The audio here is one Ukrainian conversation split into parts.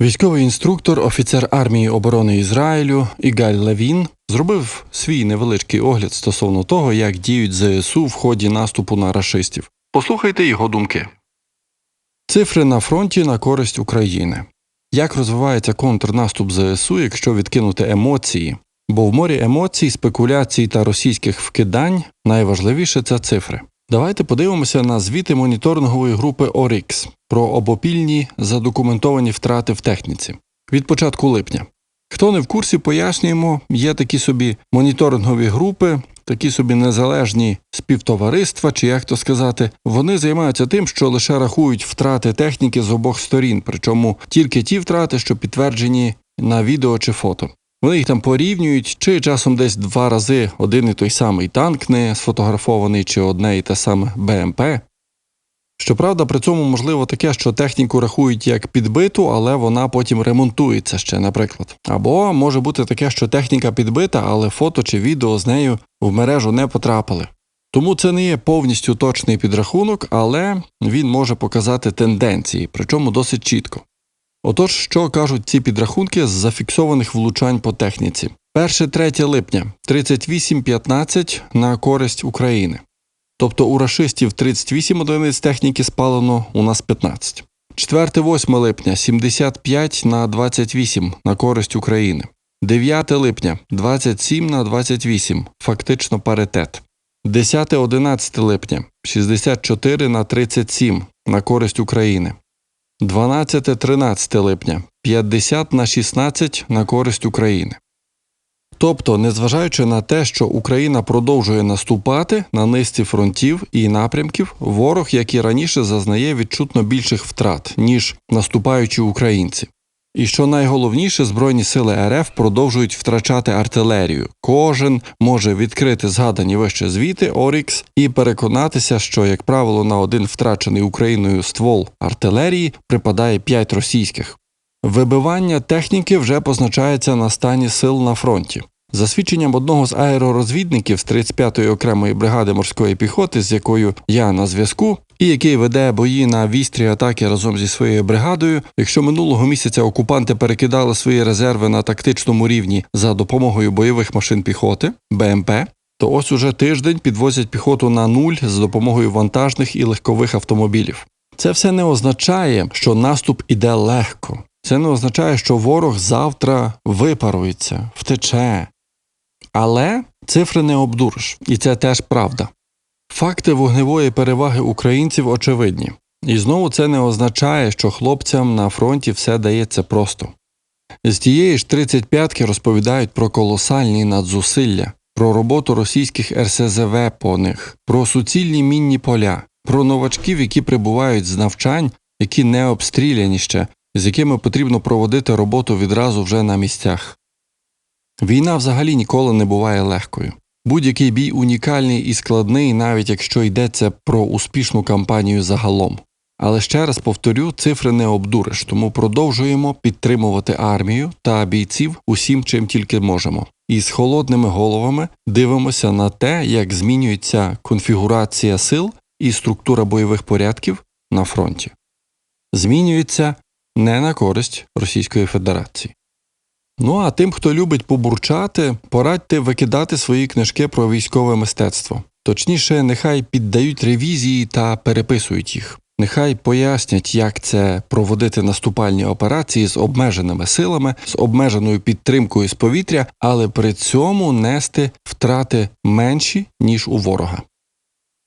Військовий інструктор, офіцер армії оборони Ізраїлю Ігаль Левін зробив свій невеличкий огляд стосовно того, як діють ЗСУ в ході наступу на рашистів. Послухайте його думки. Цифри на фронті на користь України. Як розвивається контрнаступ ЗСУ, якщо відкинути емоції? Бо в морі емоцій, спекуляцій та російських вкидань найважливіше це цифри. Давайте подивимося на звіти моніторингової групи ORIX про обопільні задокументовані втрати в техніці від початку липня. Хто не в курсі, пояснюємо, є такі собі моніторингові групи, такі собі незалежні співтовариства, чи як то сказати, вони займаються тим, що лише рахують втрати техніки з обох сторін, причому тільки ті втрати, що підтверджені на відео чи фото. Вони їх там порівнюють, чи часом десь два рази один і той самий танк не сфотографований, чи одне і те саме БМП. Щоправда, при цьому можливо таке, що техніку рахують як підбиту, але вона потім ремонтується ще, наприклад. Або може бути таке, що техніка підбита, але фото чи відео з нею в мережу не потрапили. Тому це не є повністю точний підрахунок, але він може показати тенденції, причому досить чітко. Отож, що кажуть ці підрахунки з зафіксованих влучань по техніці? 1-3 липня 38-15 на користь України. Тобто у рашистів 38 одиниць техніки спалено, у нас 15. 4-8 липня 75 на 28 на користь України. 9 липня 27 на 28, фактично паритет. 10-11 липня 64 на 37 на користь України. 12-13 липня 50 на 16 на користь України. Тобто, незважаючи на те, що Україна продовжує наступати на низці фронтів і напрямків, ворог, як і раніше, зазнає відчутно більших втрат, ніж наступаючі українці. І що найголовніше, Збройні сили РФ продовжують втрачати артилерію. Кожен може відкрити згадані вище звіти Орікс і переконатися, що, як правило, на один втрачений Україною ствол артилерії припадає 5 російських. Вибивання техніки вже позначається на стані сил на фронті. За свідченням одного з аеророзвідників з 35-ї окремої бригади морської піхоти, з якою я на зв'язку, і який веде бої на вістрі атаки разом зі своєю бригадою, якщо минулого місяця окупанти перекидали свої резерви на тактичному рівні за допомогою бойових машин піхоти БМП, то ось уже тиждень підвозять піхоту на нуль з допомогою вантажних і легкових автомобілів. Це все не означає, що наступ іде легко. Це не означає, що ворог завтра випарується, втече. Але цифри не обдуриш, і це теж правда. Факти вогневої переваги українців очевидні. І знову це не означає, що хлопцям на фронті все дається просто. З тієї ж 35-ки розповідають про колосальні надзусилля, про роботу російських РСЗВ по них, про суцільні мінні поля, про новачків, які прибувають з навчань, які не обстріляні ще, з якими потрібно проводити роботу відразу вже на місцях. Війна взагалі ніколи не буває легкою. Будь-який бій унікальний і складний, навіть якщо йдеться про успішну кампанію загалом. Але ще раз повторю, цифри не обдуриш, тому продовжуємо підтримувати армію та бійців усім, чим тільки можемо. І з холодними головами дивимося на те, як змінюється конфігурація сил і структура бойових порядків на фронті. Змінюється не на користь Російської Федерації. Ну а тим, хто любить побурчати, порадьте викидати свої книжки про військове мистецтво. Точніше, нехай піддають ревізії та переписують їх. Нехай пояснять, як це проводити наступальні операції з обмеженими силами, з обмеженою підтримкою з повітря, але при цьому нести втрати менші, ніж у ворога.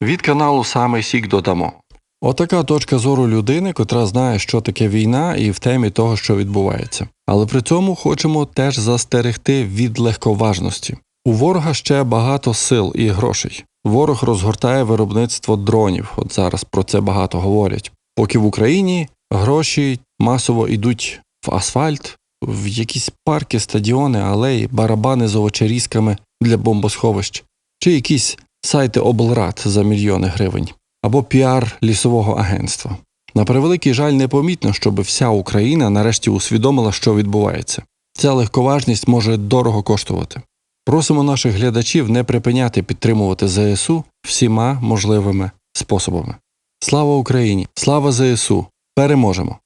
Від каналу Саме Сік додамо. Отака точка зору людини, котра знає, що таке війна, і в темі того, що відбувається. Але при цьому хочемо теж застерегти від легковажності. У ворога ще багато сил і грошей. Ворог розгортає виробництво дронів. От зараз про це багато говорять. Поки в Україні гроші масово йдуть в асфальт, в якісь парки, стадіони, алеї, барабани з овочерізками для бомбосховищ, чи якісь сайти облрад за мільйони гривень або піар лісового агентства. На превеликий жаль, непомітно, щоб вся Україна нарешті усвідомила, що відбувається. Ця легковажність може дорого коштувати. Просимо наших глядачів не припиняти підтримувати ЗСУ всіма можливими способами. Слава Україні! Слава ЗСУ! Переможемо!